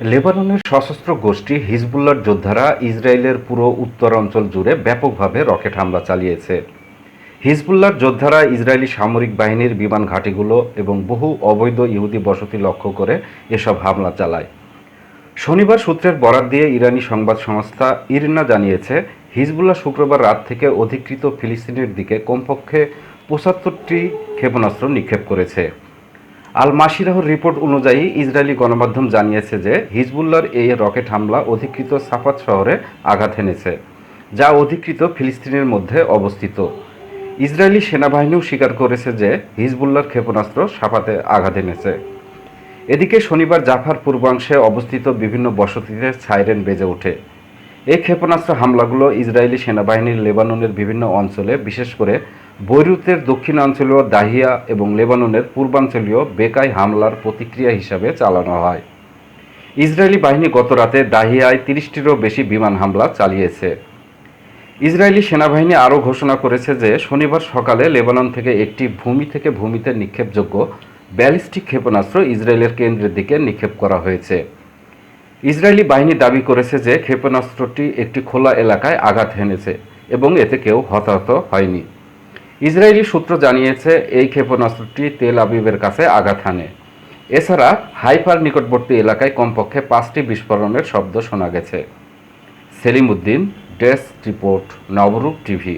লেবাননের সশস্ত্র গোষ্ঠী হিজবুল্লার যোদ্ধারা ইসরায়েলের পুরো উত্তর অঞ্চল জুড়ে ব্যাপকভাবে রকেট হামলা চালিয়েছে। হিজবুল্লার যোদ্ধারা ইসরায়েলি সামরিক বাহিনীর বিমান ঘাঁটিগুলো এবং বহু অবৈধ ইহুদি বসতি লক্ষ্য করে এসব হামলা চালায়। শনিবার সূত্রের বরাত দিয়ে ইরানি সংবাদ সংস্থা ইরনা জানিয়েছে, হিজবুল্লাহ শুক্রবার রাত থেকে অধিকৃত ফিলিস্তিনের দিকে কমপক্ষে পঁচাত্তরটি ক্ষেপণাস্ত্র নিক্ষেপ করেছে। আল মাসিরাহর রিপোর্ট অনুযায়ী ইসরায়েলি গণমাধ্যম জানিয়েছে যে হিজবুল্লার এই রকেট হামলা অধিকৃত সাফাত শহরে আঘাত এনেছে, যা অধিকৃত ফিলিস্তিনের মধ্যে অবস্থিত। ইসরায়েলি সেনাবাহিনীও স্বীকার করেছে যে হিজবুল্লার ক্ষেপণাস্ত্র সাফাতে আঘাত এনেছে। এদিকে শনিবার জাফার পূর্বাংশে অবস্থিত বিভিন্ন বসতিতে সাইরেন বেজে ওঠে। এই ক্ষেপণাস্ত্র হামলাগুলো ইসরায়েলি সেনাবাহিনীর লেবাননের বিভিন্ন অঞ্চলে, বিশেষ করে বৈরুতের দক্ষিণাঞ্চলীয় দাহিয়া এবং লেবাননের পূর্বাঞ্চলীয় বেকায় হামলার প্রতিক্রিয়া হিসাবে চালানো হয়। ইসরায়েলি বাহিনী গত রাতে দাহিয়ায় তিরিশটিরও বেশি বিমান হামলা চালিয়েছে। ইসরায়েলি সেনাবাহিনী আরও ঘোষণা করেছে যে, শনিবার সকালে লেবানন থেকে একটি ভূমি থেকে ভূমিতে নিক্ষেপযোগ্য ব্যালিস্টিক ক্ষেপণাস্ত্র ইসরায়েলের কেন্দ্রের দিকে নিক্ষেপ করা হয়েছে। ইসরায়েলি বাহিনী দাবি করেছে যে ক্ষেপণাস্ত্রটি একটি খোলা এলাকায় আঘাত হেনেছে এবং এতে কেউ হতাহত হয়নি। ইসরায়েলি সূত্র জানিয়েছে, এই ক্ষেপণাস্ত্রটি তেল আবিবের কাছে আঘাত হানে। এছাড়া, হাইফার নিকটবর্তী এলাকায় কমপক্ষে পাঁচটি বিস্ফোরণের শব্দ শোনা গেছে। Selim Uddin desk report, Nabarup TV.